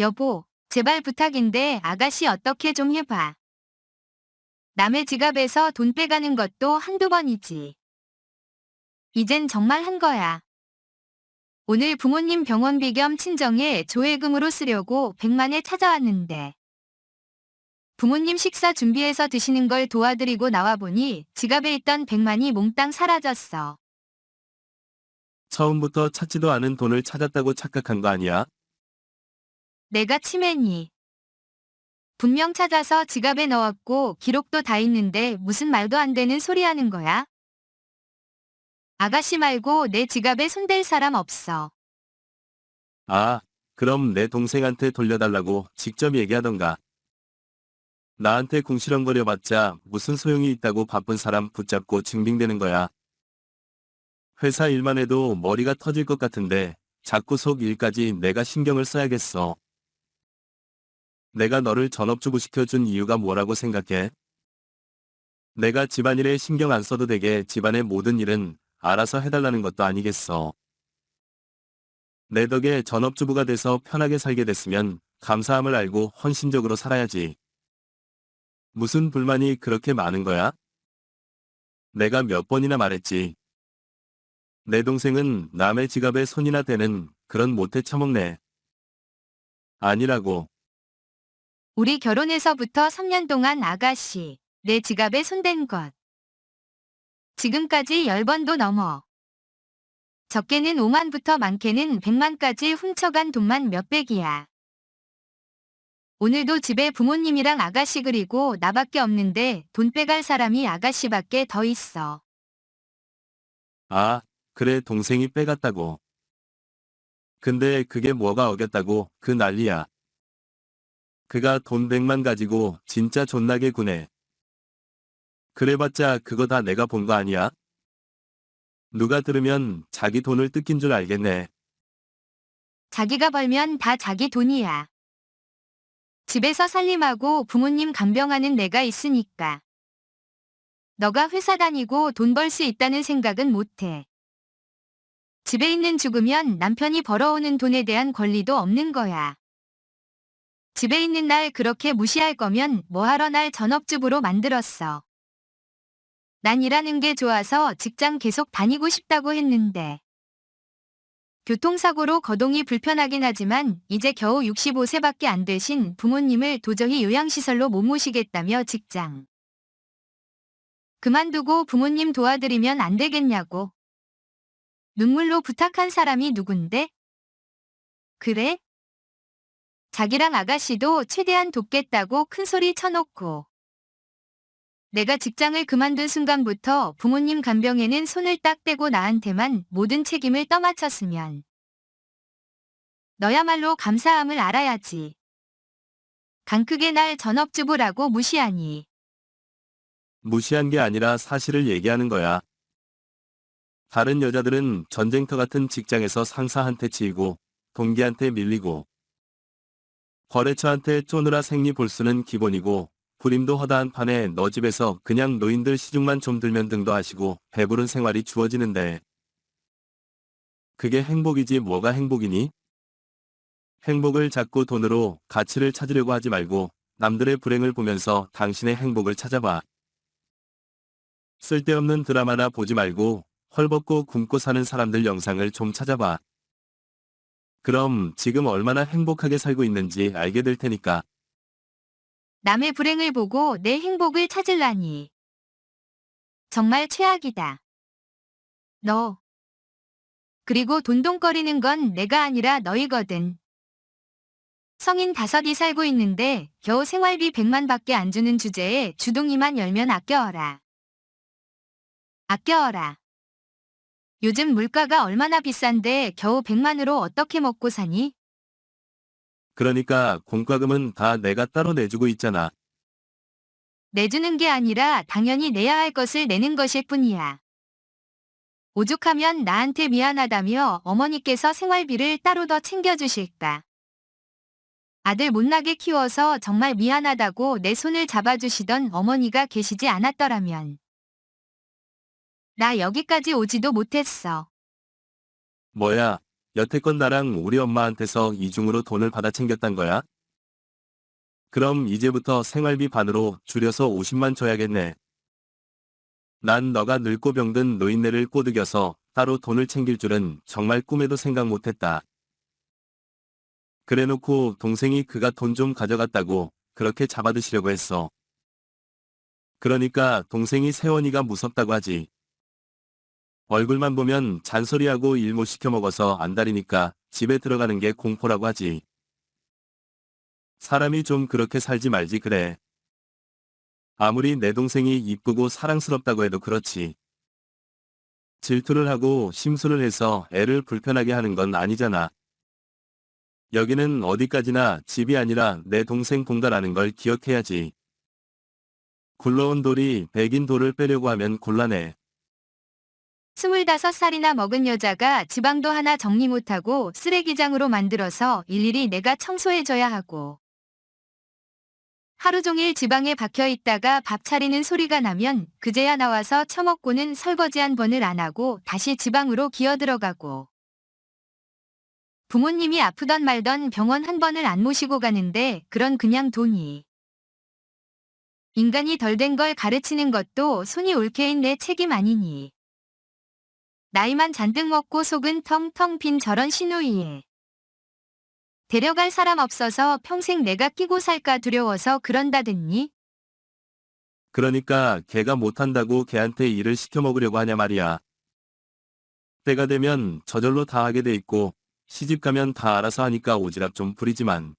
여보, 제발 부탁인데 아가씨 어떻게 좀 해봐. 남의 지갑에서 돈 빼가는 것도 한두 번이지. 이젠 정말 한 거야. 오늘 부모님 병원비 겸 친정에 조회금으로 쓰려고 백만에 찾아왔는데. 부모님 식사 준비해서 드시는 걸 도와드리고 나와보니 지갑에 있던 백만이 몽땅 사라졌어. 처음부터 찾지도 않은 돈을 찾았다고 착각한 거 아니야? 내가 치매니. 분명 찾아서 지갑에 넣었고 기록도 다 있는데 무슨 말도 안 되는 소리 하는 거야? 아가씨 말고 내 지갑에 손댈 사람 없어. 아, 그럼 내 동생한테 돌려달라고 직접 얘기하던가. 나한테 궁시렁거려봤자 무슨 소용이 있다고 바쁜 사람 붙잡고 징빙대는 거야. 회사 일만 해도 머리가 터질 것 같은데 자꾸 속 일까지 내가 신경을 써야겠어. 내가 너를 전업주부 시켜준 이유가 뭐라고 생각해? 내가 집안일에 신경 안 써도 되게 집안의 모든 일은 알아서 해달라는 것도 아니겠어. 내 덕에 전업주부가 돼서 편하게 살게 됐으면 감사함을 알고 헌신적으로 살아야지. 무슨 불만이 그렇게 많은 거야? 내가 몇 번이나 말했지. 내 동생은 남의 지갑에 손이나 대는 그런 못해 처먹네. 아니라고. 우리 결혼해서부터 3년 동안 아가씨, 내 지갑에 손댄 것. 지금까지 10번도 넘어. 적게는 5만부터 많게는 100만까지 훔쳐간 돈만 몇백이야. 오늘도 집에 부모님이랑 아가씨 그리고 나밖에 없는데 돈 빼갈 사람이 아가씨밖에 더 있어. 아, 그래 동생이 빼갔다고. 근데 그게 뭐가 어겼다고 그 난리야. 그가 돈 100만 가지고 진짜 존나게 구네. 그래봤자 그거 다 내가 본 거 아니야? 누가 들으면 자기 돈을 뜯긴 줄 알겠네. 자기가 벌면 다 자기 돈이야. 집에서 살림하고 부모님 간병하는 내가 있으니까. 너가 회사 다니고 돈 벌 수 있다는 생각은 못해. 집에 있는 죽으면 남편이 벌어오는 돈에 대한 권리도 없는 거야. 집에 있는 날 그렇게 무시할 거면 뭐하러 날 전업주부로 만들었어. 난 일하는 게 좋아서 직장 계속 다니고 싶다고 했는데. 교통사고로 거동이 불편하긴 하지만 이제 겨우 65세밖에 안 되신 부모님을 도저히 요양시설로 못 모시겠다며 직장. 그만두고 부모님 도와드리면 안 되겠냐고. 눈물로 부탁한 사람이 누군데? 그래? 자기랑 아가씨도 최대한 돕겠다고 큰 소리 쳐놓고. 내가 직장을 그만둔 순간부터 부모님 간병에는 손을 딱 떼고 나한테만 모든 책임을 떠맡았으면. 너야말로 감사함을 알아야지. 강 크게 날 전업주부라고 무시하니. 무시한 게 아니라 사실을 얘기하는 거야. 다른 여자들은 전쟁터 같은 직장에서 상사한테 치이고 동기한테 밀리고 거래처한테 쪼느라 생리 볼수는 기본이고 불임도 허다한 판에 너 집에서 그냥 노인들 시중만 좀 들면 등도 하시고 배부른 생활이 주어지는데 그게 행복이지 뭐가 행복이니? 행복을 자꾸 돈으로 가치를 찾으려고 하지 말고 남들의 불행을 보면서 당신의 행복을 찾아봐. 쓸데없는 드라마나 보지 말고 헐벗고 굶고 사는 사람들 영상을 좀 찾아봐. 그럼 지금 얼마나 행복하게 살고 있는지 알게 될 테니까. 남의 불행을 보고 내 행복을 찾을라니. 정말 최악이다. 너. 그리고 돈돈거리는 건 내가 아니라 너희거든. 성인 다섯이 살고 있는데 겨우 생활비 100만밖에 안 주는 주제에 주둥이만 열면 아껴어라. 아껴어라. 요즘 물가가 얼마나 비싼데 겨우 100만으로 어떻게 먹고 사니? 그러니까 공과금은 다 내가 따로 내주고 있잖아. 내주는 게 아니라 당연히 내야 할 것을 내는 것일 뿐이야. 오죽하면 나한테 미안하다며 어머니께서 생활비를 따로 더 챙겨주실까. 아들 못나게 키워서 정말 미안하다고 내 손을 잡아주시던 어머니가 계시지 않았더라면. 나 여기까지 오지도 못했어. 뭐야, 여태껏 나랑 우리 엄마한테서 이중으로 돈을 받아 챙겼단 거야? 그럼 이제부터 생활비 반으로 줄여서 50만 줘야겠네. 난 너가 늙고 병든 노인네를 꼬드겨서 따로 돈을 챙길 줄은 정말 꿈에도 생각 못했다. 그래놓고 동생이 그가 돈 좀 가져갔다고 그렇게 잡아드시려고 했어. 그러니까 동생이 세원이가 무섭다고 하지. 얼굴만 보면 잔소리하고 일 못 시켜 먹어서 안달이니까 집에 들어가는 게 공포라고 하지. 사람이 좀 그렇게 살지 말지 그래. 아무리 내 동생이 이쁘고 사랑스럽다고 해도 그렇지. 질투를 하고 심술을 해서 애를 불편하게 하는 건 아니잖아. 여기는 어디까지나 집이 아니라 내 동생 본가라는 걸 기억해야지. 굴러온 돌이 백인 돌을 빼려고 하면 곤란해. 25살이나 먹은 여자가 지방도 하나 정리 못하고 쓰레기장으로 만들어서 일일이 내가 청소해줘야 하고. 하루 종일 지방에 박혀 있다가 밥 차리는 소리가 나면 그제야 나와서 처먹고는 설거지 한 번을 안 하고 다시 지방으로 기어 들어가고. 부모님이 아프던 말던 병원 한 번을 안 모시고 가는데 그런 그냥 돈이. 인간이 덜 된 걸 가르치는 것도 손이 옳게인 내 책임 아니니. 나이만 잔뜩 먹고 속은 텅텅 빈 저런 시누이에. 데려갈 사람 없어서 평생 내가 끼고 살까 두려워서 그런다더니 그러니까 걔가 못한다고 걔한테 일을 시켜 먹으려고 하냐 말이야. 때가 되면 저절로 다 하게 돼 있고 시집 가면 다 알아서 하니까 오지랖 좀 부리지만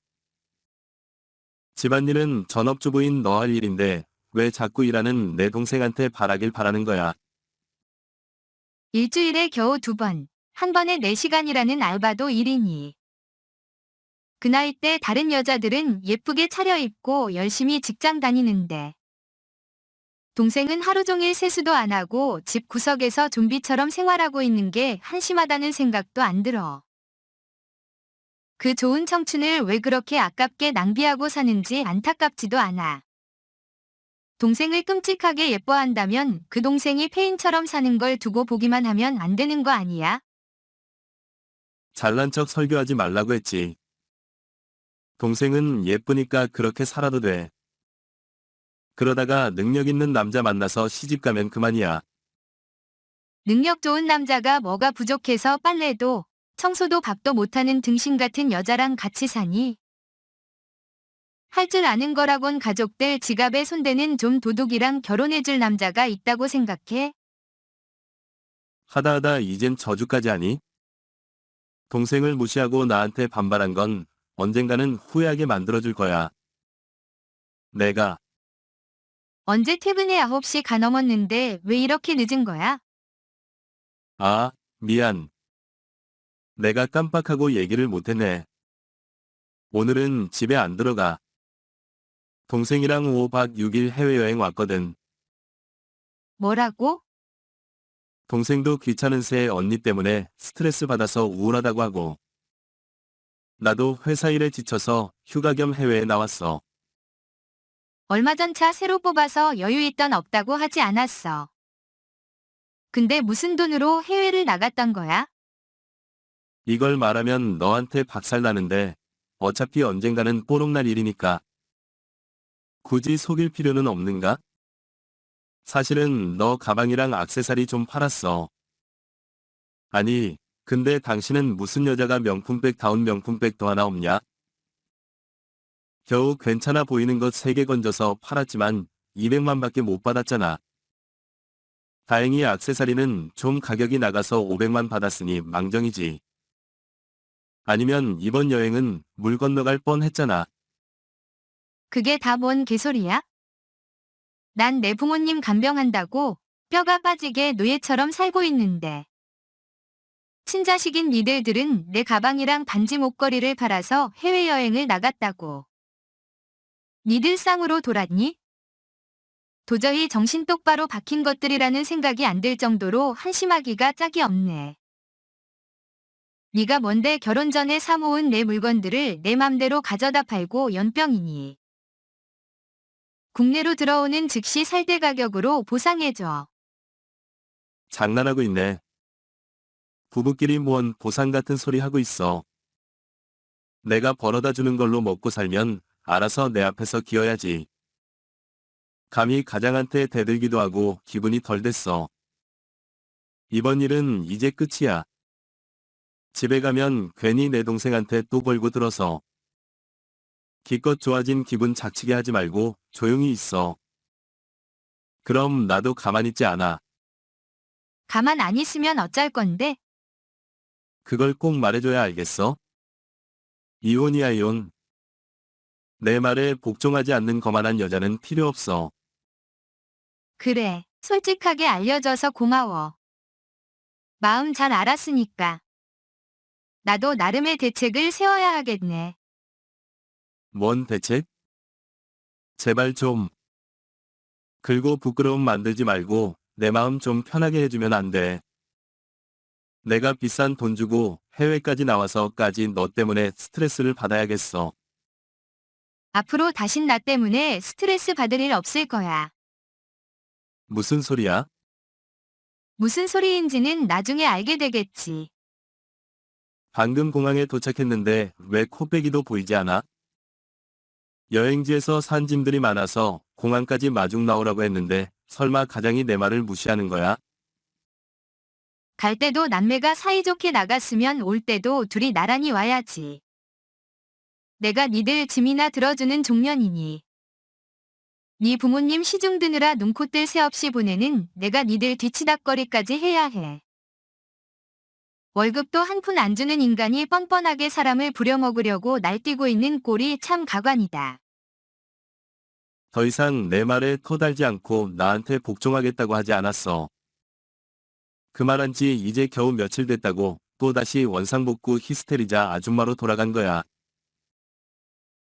집안일은 전업주부인 너 할 일인데 왜 자꾸 일하는 내 동생한테 바라길 바라는 거야. 일주일에 겨우 두 번, 한 번에 4시간이라는 알바도 일이니. 그 나이 때 다른 여자들은 예쁘게 차려입고 열심히 직장 다니는데. 동생은 하루 종일 세수도 안 하고 집 구석에서 좀비처럼 생활하고 있는 게 한심하다는 생각도 안 들어. 그 좋은 청춘을 왜 그렇게 아깝게 낭비하고 사는지 안타깝지도 않아. 동생을 끔찍하게 예뻐한다면 그 동생이 폐인처럼 사는 걸 두고 보기만 하면 안 되는 거 아니야? 잘난 척 설교하지 말라고 했지. 동생은 예쁘니까 그렇게 살아도 돼. 그러다가 능력 있는 남자 만나서 시집 가면 그만이야. 능력 좋은 남자가 뭐가 부족해서 빨래도 청소도 밥도 못하는 등신 같은 여자랑 같이 사니? 할 줄 아는 거라곤 가족들 지갑에 손대는 좀 도둑이랑 결혼해줄 남자가 있다고 생각해? 하다 하다 이젠 저주까지 하니? 동생을 무시하고 나한테 반발한 건 언젠가는 후회하게 만들어줄 거야. 내가 언제 퇴근해 9시 가 넘었는데 왜 이렇게 늦은 거야? 아, 미안. 내가 깜빡하고 얘기를 못했네. 오늘은 집에 안 들어가. 동생이랑 5박 6일 해외여행 왔거든. 뭐라고? 동생도 귀찮은 새 언니 때문에 스트레스 받아서 우울하다고 하고. 나도 회사 일에 지쳐서 휴가 겸 해외에 나왔어. 얼마 전 차 새로 뽑아서 여유 있던 없다고 하지 않았어. 근데 무슨 돈으로 해외를 나갔던 거야? 이걸 말하면 너한테 박살나는데 어차피 언젠가는 뽀록날 일이니까. 굳이 속일 필요는 없는가? 사실은 너 가방이랑 악세사리 좀 팔았어. 아니, 근데 당신은 무슨 여자가 명품백 다운 명품백도 하나 없냐? 겨우 괜찮아 보이는 것 3개 건져서 팔았지만 200만 밖에 못 받았잖아. 다행히 악세사리는 좀 가격이 나가서 500만 받았으니 망정이지. 아니면 이번 여행은 물 건너갈 뻔 했잖아. 그게 다 뭔 개소리야? 난 내 부모님 간병한다고 뼈가 빠지게 노예처럼 살고 있는데. 친자식인 니들들은 내 가방이랑 반지 목걸이를 팔아서 해외여행을 나갔다고. 니들 쌍으로 돌았니? 도저히 정신 똑바로 박힌 것들이라는 생각이 안 들 정도로 한심하기가 짝이 없네. 네가 뭔데 결혼 전에 사모은 내 물건들을 내 맘대로 가져다 팔고 연병이니. 국내로 들어오는 즉시 살대 가격으로 보상해줘. 장난하고 있네. 부부끼리 뭔 보상 같은 소리 하고 있어. 내가 벌어다 주는 걸로 먹고 살면 알아서 내 앞에서 기어야지. 감히 가장한테 대들기도 하고 기분이 덜 됐어. 이번 일은 이제 끝이야. 집에 가면 괜히 내 동생한테 또 벌고 들어서. 기껏 좋아진 기분 작치게 하지 말고 조용히 있어. 그럼 나도 가만히 있지 않아. 가만 안 있으면 어쩔 건데? 그걸 꼭 말해줘야 알겠어? 이혼이야 이혼. 내 말에 복종하지 않는 거만한 여자는 필요 없어. 그래, 솔직하게 알려줘서 고마워. 마음 잘 알았으니까. 나도 나름의 대책을 세워야 하겠네. 뭔 대책? 제발 좀. 긁고 부끄러움 만들지 말고 내 마음 좀 편하게 해주면 안 돼. 내가 비싼 돈 주고 해외까지 나와서까지 너 때문에 스트레스를 받아야겠어. 앞으로 다신 나 때문에 스트레스 받을 일 없을 거야. 무슨 소리야? 무슨 소리인지는 나중에 알게 되겠지. 방금 공항에 도착했는데 왜 코빼기도 보이지 않아? 여행지에서 산 짐들이 많아서 공항까지 마중 나오라고 했는데 설마 가장이 내 말을 무시하는 거야? 갈 때도 남매가 사이좋게 나갔으면 올 때도 둘이 나란히 와야지. 내가 니들 짐이나 들어주는 종년이니. 네 부모님 시중 드느라 눈코 뜰 새 없이 보내는 내가 니들 뒤치다거리까지 해야 해. 월급도 한 푼 안 주는 인간이 뻔뻔하게 사람을 부려먹으려고 날뛰고 있는 꼴이 참 가관이다. 더 이상 내 말에 토달지 않고 나한테 복종하겠다고 하지 않았어. 그 말한 지 이제 겨우 며칠 됐다고 또다시 원상복구 히스테리자 아줌마로 돌아간 거야.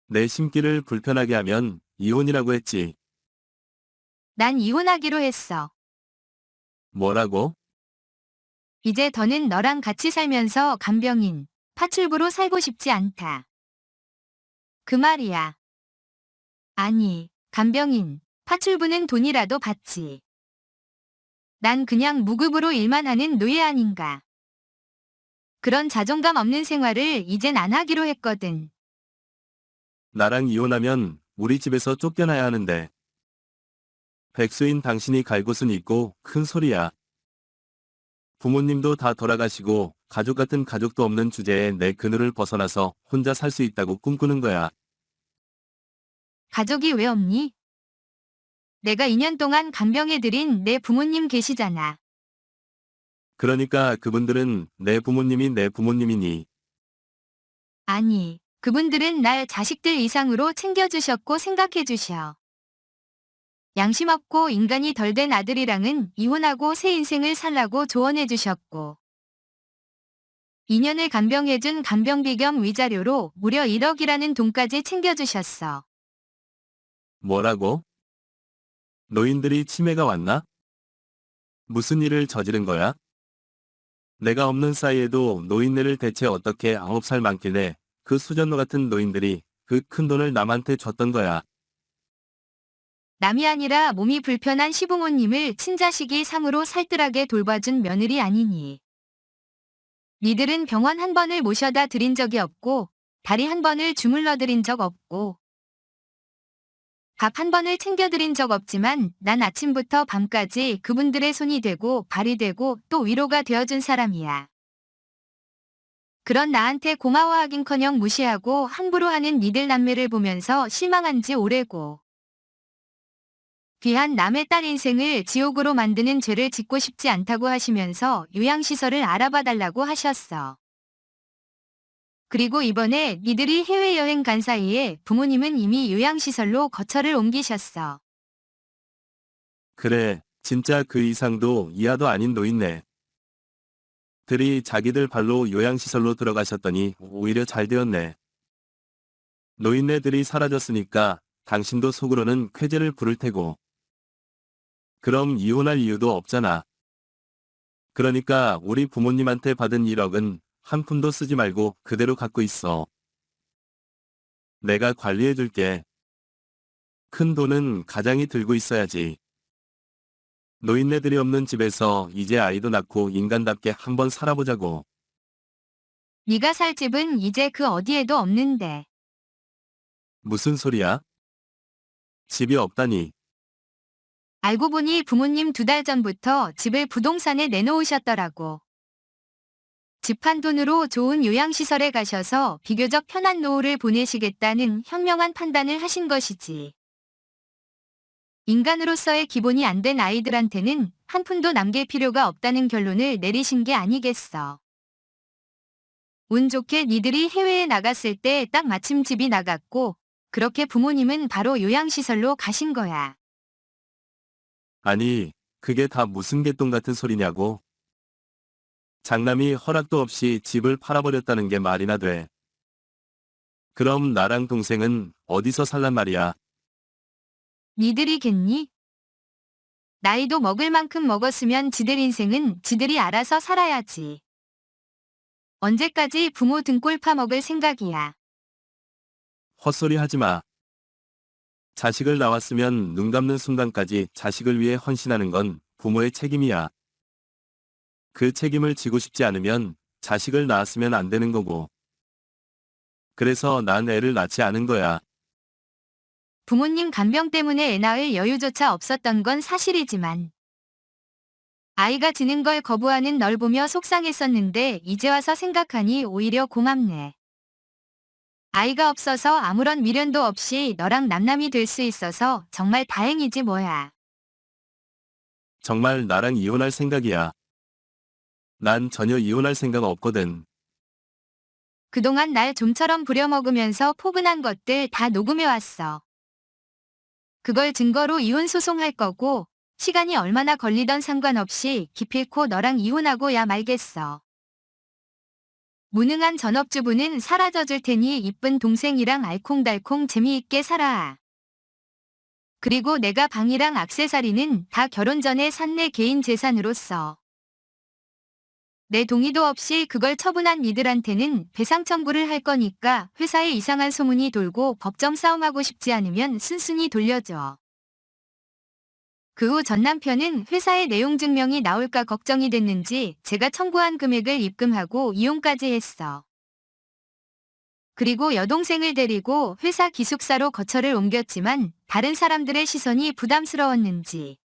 내 심기를 불편하게 하면 이혼이라고 했지. 난 이혼하기로 했어. 뭐라고? 이제 더는 너랑 같이 살면서 간병인, 파출부로 살고 싶지 않다. 그 말이야. 아니, 간병인, 파출부는 돈이라도 받지. 난 그냥 무급으로 일만 하는 노예 아닌가. 그런 자존감 없는 생활을 이젠 안 하기로 했거든. 나랑 이혼하면 우리 집에서 쫓겨나야 하는데. 백수인 당신이 갈 곳은 있고 큰 소리야. 부모님도 다 돌아가시고 가족 같은 가족도 없는 주제에 내 그늘을 벗어나서 혼자 살 수 있다고 꿈꾸는 거야. 가족이 왜 없니? 내가 2년 동안 간병해드린 내 부모님 계시잖아. 그러니까 그분들은 내 부모님이 내 부모님이니. 아니, 그분들은 날 자식들 이상으로 챙겨주셨고 생각해주셔. 양심 없고 인간이 덜 된 아들이랑은 이혼하고 새 인생을 살라고 조언해 주셨고. 2년을 간병해준 간병비 겸 위자료로 무려 1억이라는 돈까지 챙겨주셨어. 뭐라고? 노인들이 치매가 왔나? 무슨 일을 저지른 거야? 내가 없는 사이에도 노인네를 대체 어떻게 아홉 살 많길래 그 수전노 같은 노인들이 그 큰 돈을 남한테 줬던 거야. 남이 아니라 몸이 불편한 시부모님을 친자식이 상으로 살뜰하게 돌봐준 며느리 아니니. 니들은 병원 한 번을 모셔다 드린 적이 없고, 다리 한 번을 주물러 드린 적 없고, 밥 한 번을 챙겨 드린 적 없지만 난 아침부터 밤까지 그분들의 손이 되고 발이 되고 또 위로가 되어준 사람이야. 그런 나한테 고마워하긴커녕 무시하고 함부로 하는 니들 남매를 보면서 실망한 지 오래고. 귀한 남의 딸 인생을 지옥으로 만드는 죄를 짓고 싶지 않다고 하시면서 요양시설을 알아봐 달라고 하셨어. 그리고 이번에 니들이 해외여행 간 사이에 부모님은 이미 요양시설로 거처를 옮기셨어. 그래, 진짜 그 이상도 이하도 아닌 노인네. 들이 자기들 발로 요양시설로 들어가셨더니 오히려 잘 되었네. 노인네들이 사라졌으니까 당신도 속으로는 쾌재를 부를 테고. 그럼 이혼할 이유도 없잖아. 그러니까 우리 부모님한테 받은 1억은 한 푼도 쓰지 말고 그대로 갖고 있어. 내가 관리해 줄게. 큰 돈은 가장이 들고 있어야지. 노인네들이 없는 집에서 이제 아이도 낳고 인간답게 한번 살아보자고. 네가 살 집은 이제 그 어디에도 없는데. 무슨 소리야? 집이 없다니. 알고 보니 부모님 두 달 전부터 집을 부동산에 내놓으셨더라고. 집 한 돈으로 좋은 요양시설에 가셔서 비교적 편한 노후를 보내시겠다는 현명한 판단을 하신 것이지. 인간으로서의 기본이 안 된 아이들한테는 한 푼도 남길 필요가 없다는 결론을 내리신 게 아니겠어. 운 좋게 니들이 해외에 나갔을 때 딱 마침 집이 나갔고, 그렇게 부모님은 바로 요양시설로 가신 거야. 아니, 그게 다 무슨 개똥 같은 소리냐고. 장남이 허락도 없이 집을 팔아버렸다는 게 말이나 돼. 그럼 나랑 동생은 어디서 살란 말이야? 니들이겠니? 나이도 먹을 만큼 먹었으면 지들 인생은 지들이 알아서 살아야지. 언제까지 부모 등골 파먹을 생각이야. 헛소리 하지 마. 자식을 낳았으면 눈 감는 순간까지 자식을 위해 헌신하는 건 부모의 책임이야. 그 책임을 지고 싶지 않으면 자식을 낳았으면 안 되는 거고. 그래서 난 애를 낳지 않은 거야. 부모님 간병 때문에 애 낳을 여유조차 없었던 건 사실이지만 아이가 지는 걸 거부하는 널 보며 속상했었는데 이제 와서 생각하니 오히려 고맙네. 아이가 없어서 아무런 미련도 없이 너랑 남남이 될 수 있어서 정말 다행이지 뭐야. 정말 나랑 이혼할 생각이야. 난 전혀 이혼할 생각 없거든. 그동안 날 좀처럼 부려먹으면서 포근한 것들 다 녹음해왔어. 그걸 증거로 이혼 소송할 거고 시간이 얼마나 걸리던 상관없이 기필코 너랑 이혼하고야 말겠어. 무능한 전업주부는 사라져 줄 테니 이쁜 동생이랑 알콩달콩 재미있게 살아. 그리고 내가 방이랑 악세사리는 다 결혼 전에 산 내 개인 재산으로서. 내 동의도 없이 그걸 처분한 이들한테는 배상 청구를 할 거니까 회사에 이상한 소문이 돌고 법정 싸움하고 싶지 않으면 순순히 돌려줘. 그 후 전 남편은 회사에 내용 증명이 나올까 걱정이 됐는지 제가 청구한 금액을 입금하고 이혼까지 했어. 그리고 여동생을 데리고 회사 기숙사로 거처를 옮겼지만 다른 사람들의 시선이 부담스러웠는지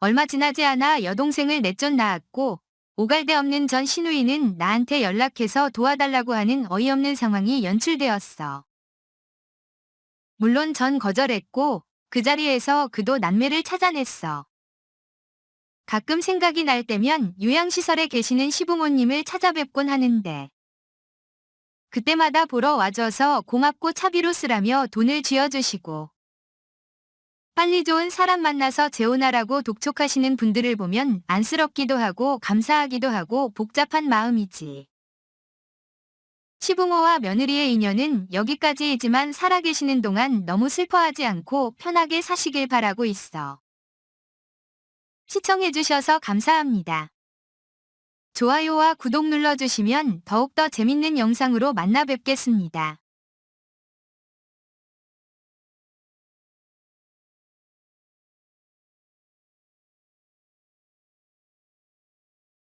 얼마 지나지 않아 여동생을 내쫓 낳았고 오갈데 없는 전 시누이는 나한테 연락해서 도와달라고 하는 어이없는 상황이 연출되었어. 물론 전 거절했고 그 자리에서 그도 남매를 찾아냈어. 가끔 생각이 날 때면 요양시설에 계시는 시부모님을 찾아뵙곤 하는데 그때마다 보러 와줘서 고맙고 차비로 쓰라며 돈을 쥐어주시고 빨리 좋은 사람 만나서 재혼하라고 독촉하시는 분들을 보면 안쓰럽기도 하고 감사하기도 하고 복잡한 마음이지. 시부모와 며느리의 인연은 여기까지이지만 살아계시는 동안 너무 슬퍼하지 않고 편하게 사시길 바라고 있어. 시청해주셔서 감사합니다. 좋아요와 구독 눌러주시면 더욱더 재밌는 영상으로 만나 뵙겠습니다.